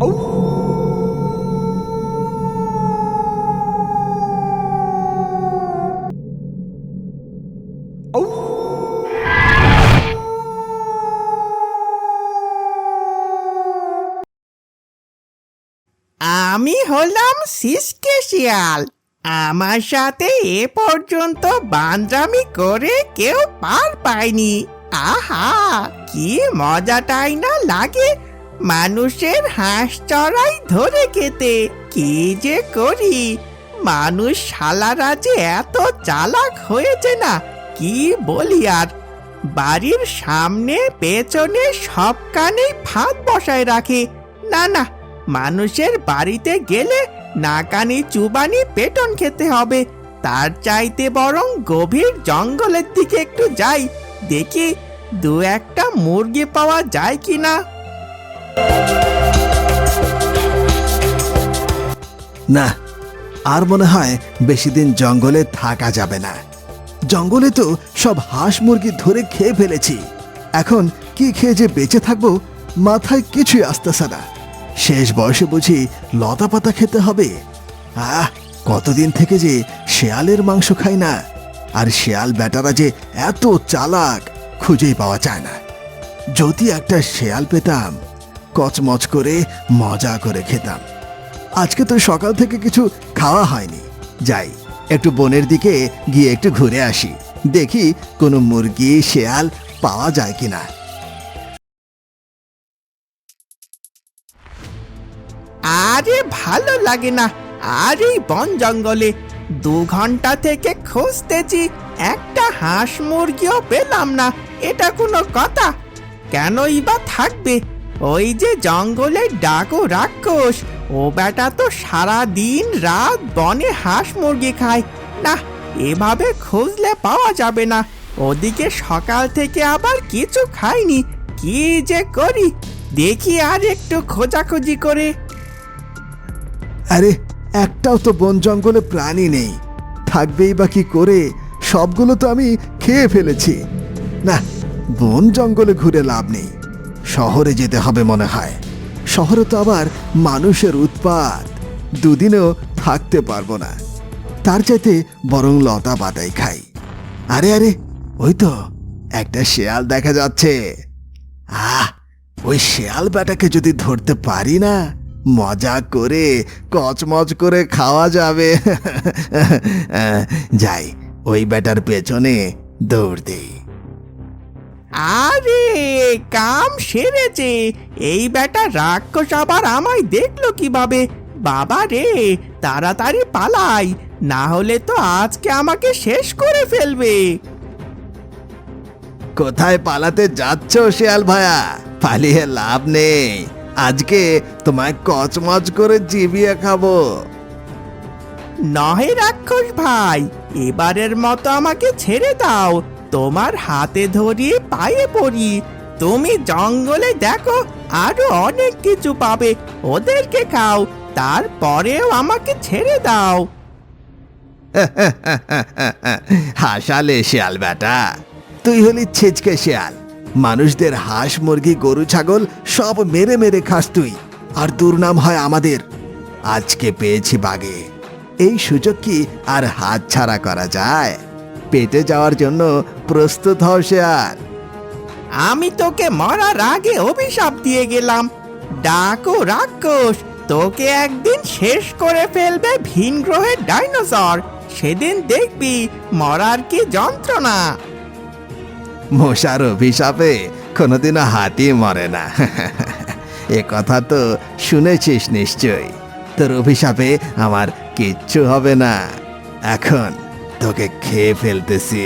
আমি হলাম সিসকে শিয়াল আমার সাথে এ পর্যন্ত বান্দ্রামি করে কেউ পার পায়নি। আহা, কি মজাটাই না লাগে। মানুষের হাঁস চড়াই ধরে খেতে কি যে করি? মানুষ শালারা যে এত চালাক হয়েছে না, কি বলি আর? বাড়ির সামনে, পেছনে সব কানেই ফাঁদ বসায় রাখে। না না, মানুষের বাড়িতে গেলে নাকানি চুবানি পেটন খেতে হবে। তার চাইতে বরং গভীর জঙ্গলের দিকে একটু যাই। দেখি দু একটা মুরগি পাওয়া যায় কি না না, আর মনে হয় বেশি দিন জঙ্গলে থাকা যাবে না। জঙ্গলে তো সব হাঁস মুরগি ধরে খেয়ে ফেলেছি। এখন কি খেয়ে যে বেঁচে থাকব মাথায় কিছুই আসতেছে না। শেষ বয়সে বুঝি লতা পাতা খেতে হবে। আহ, কতদিন থেকে যে শেয়ালের মাংস খাই না, আর শেয়াল বেটারা যে এত চালাক খুঁজেই পাওয়া যায় না। যদি একটা শেয়াল পেতাম কচমচ করে মজা করে খেতাম। আজকে তো সকাল থেকে কিছু খাওয়া হয়নি। যাই, একটু বনের দিকে গিয়ে একটু ঘুরে আসি। দেখি কোনো মুরগি, শেয়াল পাওয়া যায় কিনা। আরে ভালো লাগে না। আর এই বন জঙ্গলে দু ঘণ্টা থেকে খুঁজতেছি, একটা হাঁস মুরগিও পেলাম না। এটা কোনো কথা? কেনই বা থাকবে? ওই যে জঙ্গলে ডাকো রাক্ষস, ও বেটা তো সারা দিন রাত বনে হাঁস মুরগি খায়। না, এভাবে খুঁজলে পাওয়া যাবে না। ওদিকে সকাল থেকে আবার কিছু খাইনি, কি যে করি? দেখি আর একটু খোঁজাখুঁজি করে। আরে, একটাও তো বন জঙ্গলে প্রাণী নেই। থাকবেই বা কি করে? সবগুলো তো আমি খেয়ে ফেলেছি। না, বন জঙ্গলে ঘুরে লাভ নেই। শহরে যেতে হবে মনে হয়। শহরে তো আবার মানুষের উৎপাত। দুদিনও থাকতে পারব না। তার চাইতে বরং লতা পাতাই খাই। আরে আরে, ওই তো, একটা শেয়াল দেখা যাচ্ছে। আহ, ওই শেয়াল বেটাকে যদি ধরতে পারি না, মজা করে, কচমচ করে খাওয়া যাবে। যাই, ওই বেটার পেছনে দৌড় দেই। আরে কাম সেরেছে। এই বেটা রাক্ষস আবার আমায় দেখল কীভাবে? বাবা রে তাড়াতাড়ি পালাই না হলে তো আজকে আমাকে শেষ করে ফেলবে। কোথায় পালাতে যাচ্ছ শেয়াল ভায়া? পালিয়ে লাভ নেই। আজকে তোমায় কচমচ করে জিবিয়ে খাব। নহে রাক্ষস ভাই এবারের মতো আমাকে ছেড়ে দাও। তোমার হাতে ধরি পায়ে পড়ি। তুমি জঙ্গলে দেখো, আরও অনেক কিছু পাবে। ওদেরকে খাও, তারপরেও আমাকে ছেড়ে দাও। হাসালে শেয়াল বেটা। তুই হলি ছেচকে শেয়াল। মানুষদের হাঁস, মুরগি, গরু, ছাগল সব মেরে মেরে খাস তুই। আর দুর্নাম হয় আমাদের। আজকে পেয়েছি বাগে। এই সুযোগ কি আর হাত ছাড়া করা যায়? পেটে যাওয়ার জন্য প্রস্তুত হও, শেয়াল। আমি তোকে মরার আগে অভিশাপ দিয়ে গেলাম। ডাকো, রাক্ষস, তোকে একদিন শেষ করে ফেলবে ভিন গ্রহের ডাইনোসর। সেদিন দেখবি মরার কি যন্ত্রণা। মশার অভিশাপে কোনোদিনও হাতি মরে না। এ কথা তো শুনেছিস নিশ্চয় তোর অভিশাপে আমার কিচ্ছু হবে না। এখন তোকে খেয়ে ফেলতেছি।